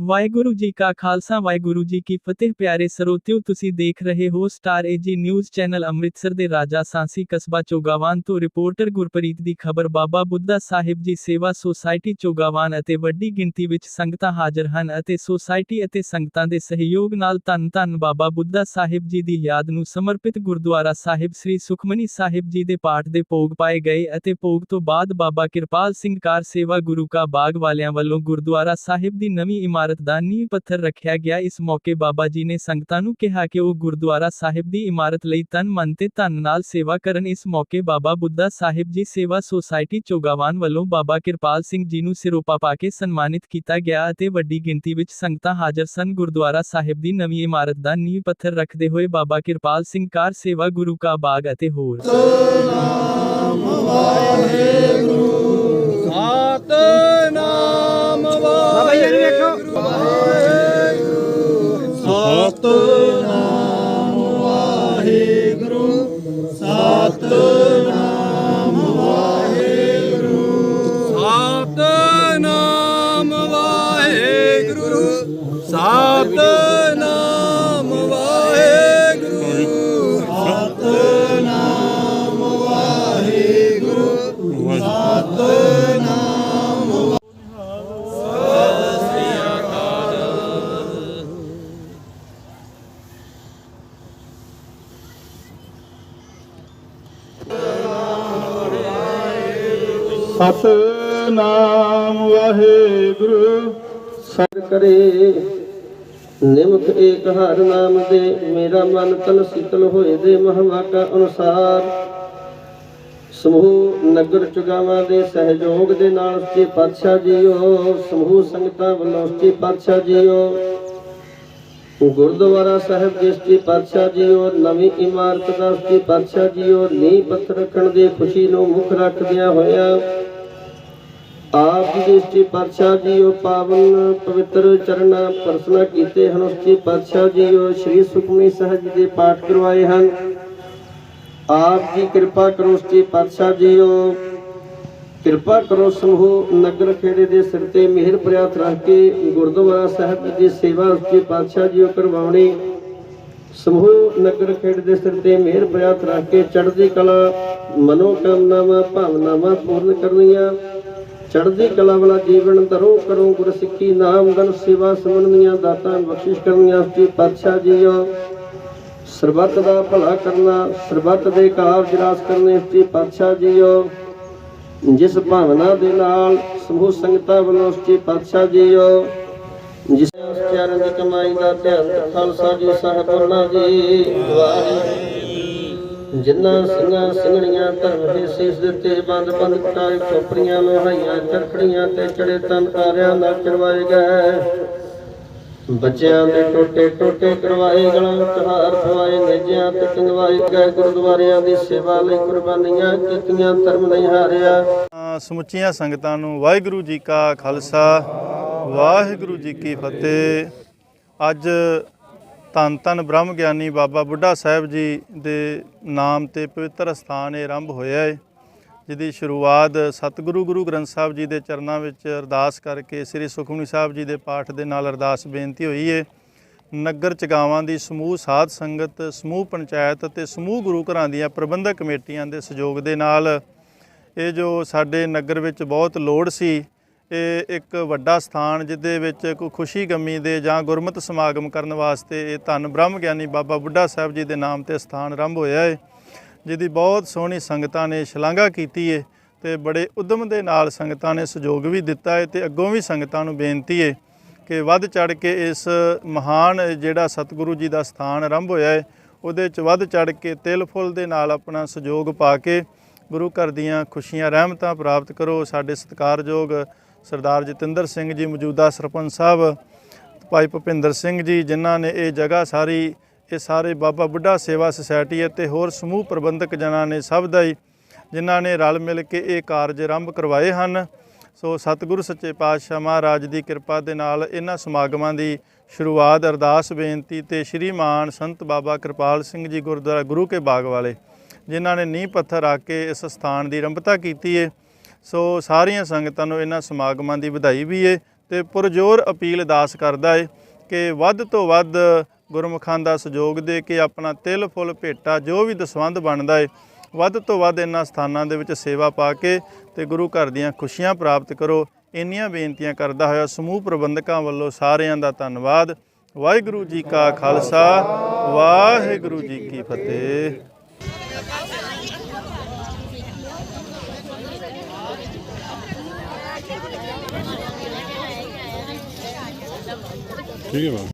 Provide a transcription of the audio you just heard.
ਵਾਹਿਗੁਰੂ ਜੀ ਕਾ ਖਾਲਸਾ, ਵਾਹਿਗੁਰੂ ਜੀ ਕੀ ਫਤਿਹ। ਪਿਆਰੇ ਸਰੋਤਿਓ, ਤੁਸੀਂ ਦੇਖ ਰਹੇ ਹੋ star AG news channel Amritsar ਦੇ ਰਾਜਾ ਸਾਂਸੀ ਕਸਬਾ ਚੋਗਾਵਾਨ ਤੋਂ ਰਿਪੋਰਟਰ ਗੁਰਪ੍ਰੀਤ ਦੀ ਖਬਰ। ਬਾਬਾ ਬੁੱਧਾ ਸਾਹਿਬ ਜੀ ਸੇਵਾ ਸੁਸਾਇਟੀ ਚੋਗਾਵਾਨ ਅਤੇ ਵੱਡੀ ਗਿਣਤੀ ਵਿੱਚ ਸੰਗਤਾਂ ਹਾਜ਼ਰ ਹਨ ਅਤੇ ਸੁਸਾਇਟੀ ਅਤੇ ਸੰਗਤਾਂ ਦੇ ਸਹਿਯੋਗ ਨਾਲ ਧੰਨ ਧੰਨ ਬਾਬਾ ਬੁੱਧਾ ਸਾਹਿਬ ਜੀ ਦੀ ਯਾਦ ਨੂੰ ਸਮਰਪਿਤ ਗੁਰਦੁਆਰਾ ਸਾਹਿਬ ਸ੍ਰੀ ਸੁਖਮਨੀ ਸਾਹਿਬ ਜੀ ਦੇ ਪਾਠ ਦੇ ਭੋਗ ਪਾਏ ਗਏ ਅਤੇ ਭੋਗ ਤੋਂ ਬਾਅਦ ਬਾਬਾ ਕਿਰਪਾਲ ਸਿੰਘ ਕਾਰ ਸੇਵਾ ਗੁਰੂ ਕਾ ਬਾਗ ਵਾਲਿਆਂ ਵੱਲੋਂ ਗੁਰਦੁਆਰਾ ਸਾਹਿਬ ਦੀ ਨਵੀਂ ਇਮਾਰਤ ਦਾ ਨੀਂਹ ਪੱਥਰ ਰੱਖਿਆ ਗਿਆ। ਇਸ ਮੌਕੇ ਬਾਬਾ ਜੀ ਨੇ ਸੰਗਤਾਂ ਨੂੰ ਕਿਹਾ ਕਿ ਉਹ ਗੁਰਦੁਆਰਾ ਸਾਹਿਬ ਦੀ ਇਮਾਰਤ ਲਈ ਤਨ ਮਨ ਤੇ ਧਨ ਨਾਲ ਸੇਵਾ ਕਰਨ। ਇਸ ਮੌਕੇ ਬਾਬਾ ਬੁੱਢਾ ਸਾਹਿਬ ਜੀ ਸੇਵਾ ਸੁਸਾਇਟੀ ਚੋਗਾਵਾਨ ਵੱਲੋਂ ਬਾਬਾ ਕਿਰਪਾਲ ਸਿੰਘ ਜੀ ਨੂੰ ਸਿਰੋਪਾ ਪਾ ਕੇ ਸਨਮਾਨਿਤ ਕੀਤਾ ਗਿਆ ਅਤੇ ਵੱਡੀ ਗਿਣਤੀ ਵਿੱਚ ਸੰਗਤਾਂ ਹਾਜ਼ਰ ਸਨ। ਗੁਰਦੁਆਰਾ ਸਾਹਿਬ ਦੀ ਨਵੀਂ ਇਮਾਰਤ ਦਾ ਨੀਂਹ ਪੱਥਰ ਰੱਖਦੇ ਹੋਏ ਬਾਬਾ ਕਿਰਪਾਲ ਸਿੰਘ ਕਾਰ ਸੇਵਾ ਗੁਰੂ ਕਾ ਬਾਗ ਅਤੇ ਹੋਰ। ਸਤਨਾਮ ਵਾਹਿਗੁਰੂ ਸਤਨਾਮ ਵਾਹਿਗੁਰੂ ਸਤਨਾਮ ਵਾਹਿਗੁਰੂ ਸਤਨਾਮ ਸਤਨਾਮ ਵਾਹਿਗੁਰੂ। ਕਰੇ। ਨਿਮਖ ਏਕ ਹਰ ਨਾਮ ਦੇ, ਮੇਰਾ ਮਨ ਤਨ ਸੀਤਲ ਹੋਏ ਦੇ ਮਹਵਾਕਾ ਅਨੁਸਾਰ। ਸਮੂਹ ਨਗਰ ਚੁਗਾਵਾਂ ਦੇ ਸਹਿਯੋਗ ਦੇ ਨਾਲ ਉੱਚੇ ਪਾਤਸ਼ਾਹ ਜੀਓ। ਸਮੂਹ ਸੰਗਤਾਂ ਵੱਲੋਂ ਉੱਚੇ ਪਾਤਸ਼ਾਹ ਜੀਓ। ਗੁਰਦੁਆਰਾ ਸਾਹਿਬ ਦੇ ਉੱਚੇ ਪਾਤਸ਼ਾਹ ਜੀਓ, ਨਵੀਂ ਇਮਾਰਤ ਦਾ ਉੱਚੇ ਪਾਤਸ਼ਾਹ ਜੀਓ। ਨੀਂਹ ਪੱਥਰ ਰੱਖਣ ਦੀ ਖੁਸ਼ੀ ਨੂੰ ਮੁੱਖ ਰੱਖਦਿਆਂ ਹੋਇਆ ਆਪ ਜੀ ਸ੍ਰੀ ਪਾਤਸ਼ਾਹ ਜੀ ਜੀਓ ਪਾਵਨ ਪਵਿੱਤਰ ਚਰਨਾਂ ਪਰਸਨਾ ਕੀਤੇ ਹਨ, ਸ੍ਰੀ ਪਾਤਸ਼ਾਹ ਜੀਓ ਸ੍ਰੀ ਸੁਖਮਨੀ ਸਾਹਿਬ ਜੀ ਦੇ ਪਾਠ ਕਰਵਾਏ ਹਨ। ਆਪ ਜੀ ਕਿਰਪਾ ਕਰੋ ਸ੍ਰੀ ਪਾਤਸ਼ਾਹ ਜੀਓ, ਕਿਰਪਾ ਕਰੋ ਸਮੂਹ ਨਗਰ ਖੇੜੇ ਦੇ ਸਿਰ ਤੇ ਮਿਹਰ ਭਰਿਆ ਰੱਖ ਕੇ ਗੁਰਦੁਆਰਾ ਸਾਹਿਬ ਦੀ ਸੇਵਾ ਸ੍ਰੀ ਪਾਤਸ਼ਾਹ ਜੀਓ ਕਰਵਾਉਣੀ। ਸਮੂਹ ਨਗਰ ਖੇੜੇ ਦੇ ਸਿਰ ਤੇ ਮਿਹਰ ਭਰਿਆ ਰੱਖ ਕੇ ਚੜ੍ਹਦੀ ਕਲਾ ਮਨੋ ਕਾਮਨਾਵਾਂ ਭਾਵਨਾਵਾਂ ਪੂਰਨ ਕਰਨੀਆਂ। ਚੜ੍ਹਦੀ ਕਲਾ ਵਾਲਾ ਜੀਵਨ ਧਰੋ ਕਰੋ ਗੁਰ ਸਿੱਖੀ ਨਾਮ ਗਨ ਸੇਵਾ ਸਮਰਨੀਆਂ ਦਾਤਾਂ ਬਖਸ਼ਿਸ਼ ਕਰਨੀਆਂ ਸ੍ਰੀ ਪਾਤਸ਼ਾਹ ਜੀਓ। ਸਰਬੱਤ ਦਾ ਭਲਾ ਕਰਨਾ, ਸਰਬੱਤ ਦੇ ਕਾਰਜ ਰਾਸ ਕਰਨੇ ਸ੍ਰੀ ਪਾਤਸ਼ਾਹ ਜੀਓ। ਜਿਸ ਭਾਵਨਾ ਦੇ ਨਾਲ ਸਮੂਹ ਸੰਗਤਾਂ ਵੱਲੋਂ ਸ੍ਰੀ ਪਾਤਸ਼ਾਹ ਜੀਓ। ਜਿਸ ਚਾਰਨ ਦੀ ਕਮਾਈ ਦਾ ਧਿਆਨ ਖਾਲਸਾ ਜੀ ਸਾਹਿਬ ਜੀ। ਵਾਹਿਗੁਰੂ ਜਿਨ੍ਹਾਂ ਸਿੰਘਾਂ ਸਿੰਘਣੀਆਂ ਧਰਮ ਦੇ ਸੀਸ ਦਿੱਤੇ ਬੰਦ ਬੰਦ ਕਟਾਏ ਖੋਪਰੀਆਂ ਲੋਹਾਈਆਂ ਚਰਖੜੀਆਂ ਤੇ ਚੜੇ ਤਨ ਆਰਿਆਂ ਨਾਲ ਕਰਵਾਏ ਗਏ। ਬੱਚਿਆਂ ਦੇ ਟੋਟੇ ਟੋਟੇ ਕਰਵਾਏ ਗਲਾਂ ਵਿੱਚ ਹਾਰ ਨੇਜਿਆਂ ਤੇ ਟੰਗਵਾਏ ਗਏ, ਗੁਰਦੁਆਰਿਆਂ ਦੀ ਸੇਵਾ ਲਈ ਕੁਰਬਾਨੀਆਂ ਕੀਤੀਆਂ, ਧਰਮ ਨਹੀਂ ਹਾਰਿਆ। ਸਮੁੱਚੀਆਂ ਸੰਗਤਾਂ ਨੂੰ ਵਾਹਿਗੁਰੂ ਜੀ ਕਾ ਖਾਲਸਾ, ਵਾਹਿਗੁਰੂ ਜੀ ਕੀ ਫਤਿਹ। ਅੱਜ ਧੰਨ ਧੰਨ ਬ੍ਰਹਮ ਗਿਆਨੀ ਬਾਬਾ ਬੁੱਢਾ ਸਾਹਿਬ ਜੀ ਦੇ ਨਾਮ ਤੇ ਪਵਿੱਤਰ ਸਥਾਨ ਇਹ ਆਰੰਭ ਹੋਇਆ ਹੈ ਜਿਹਦੀ ਸ਼ੁਰੂਆਤ ਸਤਿਗੁਰੂ ਗੁਰੂ ਗ੍ਰੰਥ ਸਾਹਿਬ ਜੀ ਦੇ ਚਰਨਾਂ ਵਿੱਚ ਅਰਦਾਸ ਕਰਕੇ ਸ੍ਰੀ ਸੁਖਮਨੀ ਸਾਹਿਬ ਜੀ ਦੇ ਪਾਠ ਦੇ ਨਾਲ ਅਰਦਾਸ ਬੇਨਤੀ ਹੋਈ ਹੈ ਨਗਰ ਚਗਾਵਾਂ ਦੀ ਸਮੂਹ ਸਾਧ ਸੰਗਤ, ਸਮੂਹ ਪੰਚਾਇਤ ਅਤੇ ਸਮੂਹ ਗੁਰੂ ਘਰਾਂ ਦੀਆਂ ਪ੍ਰਬੰਧਕ ਕਮੇਟੀਆਂ ਦੇ ਸਹਿਯੋਗ ਦੇ ਨਾਲ ਇਹ ਜੋ ਸਾਡੇ ਨਗਰ ਵਿੱਚ ਬਹੁਤ ਲੋੜ ਸੀ ਇਹ ਇੱਕ ਵੱਡਾ ਸਥਾਨ ਜਿਹਦੇ ਵਿੱਚ ਕੋਈ ਖੁਸ਼ੀ ਗਮੀ ਦੇ ਜਾਂ ਗੁਰਮਤ ਸਮਾਗਮ ਕਰਨ ਵਾਸਤੇ ਇਹ ਧੰਨ ਬ੍ਰਹਮ ਗਿਆਨੀ ਬਾਬਾ ਬੁੱਢਾ ਸਾਹਿਬ ਜੀ ਦੇ ਨਾਮ ਤੇ ਸਥਾਨ ਆਰੰਭ ਹੋਇਆ ਹੈ ਜਿਹਦੀ ਬਹੁਤ ਸੋਹਣੀ ਸੰਗਤਾਂ ਨੇ ਸ਼ਲਾਘਾ ਕੀਤੀ ਹੈ ਤੇ ਬੜੇ ਉਦਮ ਦੇ ਨਾਲ ਸੰਗਤਾਂ ਨੇ ਸਹਿਯੋਗ ਵੀ ਦਿੱਤਾ ਹੈ ਤੇ ਅੱਗੋਂ ਵੀ ਸੰਗਤਾਂ ਨੂੰ ਬੇਨਤੀ ਹੈ ਕਿ ਵੱਧ ਚੜ ਕੇ ਇਸ ਮਹਾਨ ਜਿਹੜਾ ਸਤਿਗੁਰੂ ਜੀ ਦਾ ਸਥਾਨ ਆਰੰਭ ਹੋਇਆ ਹੈ ਉਹਦੇ ਚ ਵੱਧ ਚੜ ਕੇ ਤਿਲ ਫੁੱਲ ਦੇ ਨਾਲ ਆਪਣਾ ਸਹਿਯੋਗ ਪਾ ਕੇ ਗੁਰੂ ਘਰ ਦੀਆਂ ਖੁਸ਼ੀਆਂ, ਰਹਿਮਤਾਂ ਪ੍ਰਾਪਤ ਕਰੋ, ਸਾਡੇ ਸਤਿਕਾਰਯੋਗ ਸਰਦਾਰ ਜਤਿੰਦਰ ਸਿੰਘ ਜੀ ਮੌਜੂਦਾ ਸਰਪੰਚ ਸਾਹਿਬ, ਭਾਈ ਭੁਪਿੰਦਰ ਸਿੰਘ ਜੀ, ਜਿਨ੍ਹਾਂ ਨੇ ਇਹ ਜਗ੍ਹਾ ਸਾਰੀ, ਇਹ ਸਾਰੇ ਬਾਬਾ ਬੁੱਢਾ ਸੇਵਾ ਸੁਸਾਇਟੀ ਅਤੇ ਹੋਰ ਸਮੂਹ ਪ੍ਰਬੰਧਕ ਜਨਾਂ ਨੇ ਸਭ ਦਾ ਹੀ, ਜਿਨ੍ਹਾਂ ਨੇ ਰਲ ਮਿਲ ਕੇ ਇਹ ਕਾਰਜ ਆਰੰਭ ਕਰਵਾਏ ਹਨ। ਸੋ ਸਤਿਗੁਰੂ ਸੱਚੇ ਪਾਤਸ਼ਾਹ ਮਹਾਰਾਜ ਦੀ ਕਿਰਪਾ ਦੇ ਨਾਲ ਇਹਨਾਂ ਸਮਾਗਮਾਂ ਦੀ ਸ਼ੁਰੂਆਤ ਅਰਦਾਸ ਬੇਨਤੀ ਤੇ ਸ਼੍ਰੀ ਮਾਨ ਸੰਤ ਬਾਬਾ ਕਿਰਪਾਲ ਸਿੰਘ ਜੀ ਗੁਰਦੁਆਰਾ ਗੁਰੂ ਕੇ ਬਾਗ ਵਾਲੇ, ਜਿਨ੍ਹਾਂ ਨੇ ਨੀਂਹ ਪੱਥਰ ਰੱਖ ਕੇ ਇਸ ਸਥਾਨ ਦੀ ਆਰੰਭਤਾ ਕੀਤੀ ਹੈ ਸੋ ਸਾਰੀਆਂ ਸੰਗਤਾਂ ਨੂੰ ਇਹਨਾਂ ਸਮਾਗਮਾਂ ਦੀ ਵਧਾਈ ਵੀ ਏ ਤੇ ਪੁਰਜੋਰ ਅਪੀਲ ਦਾਸ ਕਰਦਾ ਏ ਕਿ ਵੱਧ ਤੋਂ ਵੱਧ ਗੁਰਮੁਖਾਂ ਦਾ ਸਹਿਯੋਗ ਦੇ ਕੇ ਆਪਣਾ ਤਿਲ, ਫੁੱਲ, ਭੇਟਾ ਜੋ ਵੀ ਦਸਵੰਧ ਬਣਦਾ ਏ, ਵੱਧ ਤੋਂ ਵੱਧ ਇਹਨਾਂ ਸਥਾਨਾਂ ਦੇ ਵਿੱਚ ਸੇਵਾ ਪਾ ਕੇ ਤੇ ਗੁਰੂ ਘਰ ਦੀਆਂ ਖੁਸ਼ੀਆਂ ਪ੍ਰਾਪਤ ਕਰੋ। ਇੰਨੀਆਂ ਬੇਨਤੀਆਂ ਕਰਦਾ ਹੋਇਆ ਸਮੂਹ ਪ੍ਰਬੰਧਕਾਂ ਵੱਲੋਂ ਸਾਰਿਆਂ ਦਾ ਧੰਨਵਾਦ। ਵਾਹਿਗੁਰੂ ਜੀ ਕਾ ਖਾਲਸਾ, ਵਾਹਿਗੁਰੂ ਜੀ ਕੀ ਫਤਿਹ। ਠੀਕ ਹੈ ਬਾਬਾ